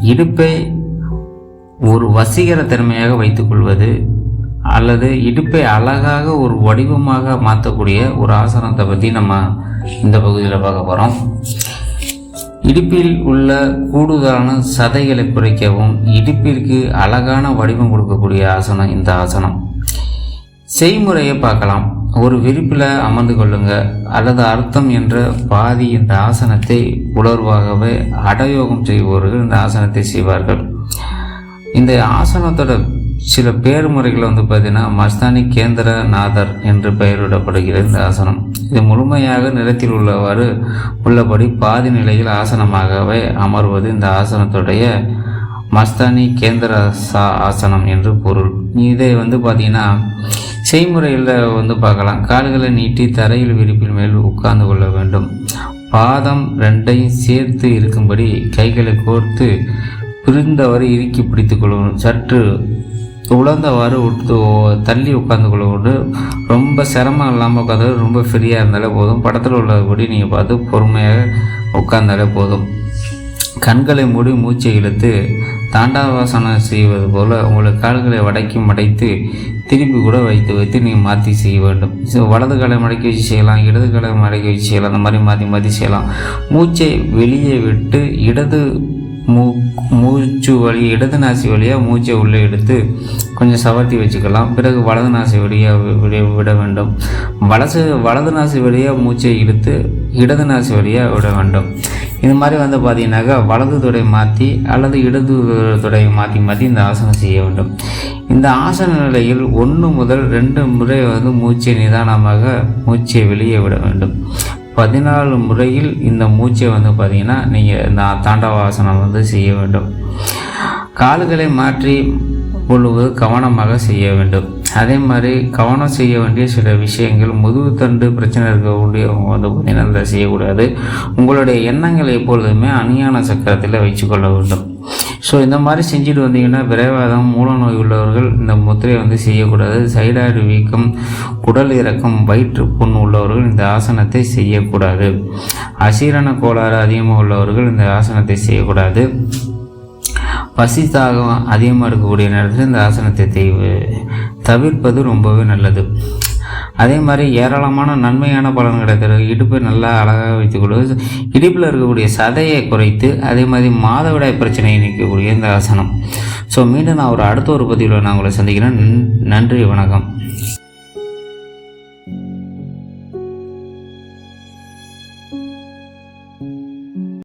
இடுப்பை ஒரு வசீகர திறமையாக வைத்துக்கொள்வது அல்லது இடுப்பை அழகாக ஒரு வடிவமாக மாற்றக்கூடிய ஒரு ஆசனத்தை பற்றி நம்ம இந்த பகுதியில் பார்க்க போகிறோம் இடுப்பில் உள்ள கூடுதலான சதைகளை குறைக்கவும் இடுப்பிற்கு அழகான வடிவம் கொடுக்கக்கூடிய ஆசனம் இந்த ஆசனம். செய்முறையை பார்க்கலாம். ஒரு விரிப்பில் அமர்ந்து கொள்ளுங்க. அல்லது அர்த்தம் என்ற பாதி இந்த ஆசனத்தை உணர்வாகவே அடயோகம் செய்பவர்கள் இந்த ஆசனத்தை செய்வார்கள். இந்த ஆசனத்தோட சில பேர் முறைகள் வந்து பார்த்தீங்கன்னா மஸ்தானி கேந்திர நாதர் என்று பெயரிடப்படுகிறது இந்த ஆசனம். இது முழுமையாக நிலத்தில் உள்ளவாறு உள்ளபடி பாதி நிலையில் ஆசனமாகவே அமர்வது இந்த ஆசனத்துடைய மஸ்தானி கேந்திர சா ஆசனம் என்று பொருள். இதை வந்து பார்த்தீங்கன்னா செய்முறையில் வந்து பார்க்கலாம். கால்களை நீட்டி தரையில் விரிப்பின் மேல் உட்கார்ந்து கொள்ள வேண்டும். பாதம் ரெண்டையும் சேர்த்து இருக்கும்படி கைகளை கோர்த்து பிரிந்தவரை இறுக்கி பிடித்து கொள்ளணும் சற்று உழந்தவாறு உட்டு தள்ளி உட்காந்து கொள்ளவோடு ரொம்ப சிரமம் இல்லாமல் உட்காந்து ரொம்ப ஃப்ரீயாக இருந்தாலே போதும். படத்தில் உள்ளபடி நீங்கள் பார்த்து பொறுமையாக உட்காந்தாலே போதும். கண்களை மூடி மூச்சை இழுத்து தாண்டாவாசனம் செய்வது போல் உங்கள் கால்களை வடக்கி மடைத்து திருப்பி கூட வைத்து வைத்து நீங்கள் மாற்றி செய்ய வேண்டும். ஸோ வலது காலை மடக்கி வச்சு செய்யலாம் இடது காலை மடக்கி வச்சு செய்யலாம் அந்த மாதிரி மாற்றி மாற்றி செய்யலாம். மூச்சை வெளியே விட்டு இடது மூ மூச்சு வழி இடது நாசி வழியாக மூச்சை உள்ளே எடுத்து கொஞ்சம் சவர்த்தி வச்சுக்கலாம். பிறகு வலது நாசி வழியாக விட விட வேண்டும். வலசு வலது நாசி வழியாக மூச்சை இழுத்து இடது நாசி வழியாக விட வேண்டும். இது மாதிரி வந்து பார்த்தீங்கன்னாக்கா வலது துடை மாற்றி அல்லது இடது துடையை மாற்றி மாற்றி இந்த ஆசனம் செய்ய வேண்டும். இந்த ஆசன நிலையில் ஒன்று முதல் ரெண்டு முறை வந்து மூச்சை நிதானமாக மூச்சை வெளியே விட வேண்டும். பதினாலு முறையில் இந்த மூச்சை வந்து பார்த்திங்கன்னா நீங்கள் இந்த தாண்டவாசனம் வந்து செய்ய வேண்டும். கால்களை மாற்றி கொள்வது கவனமாக செய்ய வேண்டும். அதே மாதிரி கவனம் செய்ய வேண்டிய சில விஷயங்கள் முதுகு தண்டு பிரச்சனை இருக்கக்கூடியவங்க வந்து பார்த்திங்கன்னா அதை செய்யக்கூடாது. உங்களுடைய எண்ணங்களை எப்பொழுதுமே அணியான சக்கரத்தில் வச்சுக்கொள்ள வேண்டும். ஸோ இந்த மாதிரி செஞ்சுட்டு வந்தீங்கன்னா விரைவாதம் மூல நோய் உள்ளவர்கள் இந்த முத்திரையை வந்து செய்யக்கூடாது. சைடாய்டு வீக்கம் குடல் இறக்கம் வயிற்று புண் உள்ளவர்கள் இந்த ஆசனத்தை செய்யக்கூடாது. அசீரண கோளாறு அதிகமாக உள்ளவர்கள் இந்த ஆசனத்தை செய்யக்கூடாது. பசி தாகம் அதிகமாக இருக்கக்கூடிய நேரத்தில் இந்த ஆசனத்தை தவிர்ப்பது ரொம்பவே நல்லது. அதே மாதிரி ஏராளமான நன்மையான பலன் கிடைக்கிறது இடுப்பை நல்லா அழகாக வைத்துக்கொள்வது. இடுப்பில் இருக்கக்கூடிய சதையை குறைத்து அதே மாதிரி மாதவிடாய் பிரச்சனையை நீக்கக்கூடிய இந்த ஆசனம். ஸோ மீண்டும் நான் ஒரு அடுத்த ஒரு பதிவில் நான் உங்களை சந்திக்கிறேன். நன்றி வணக்கம்.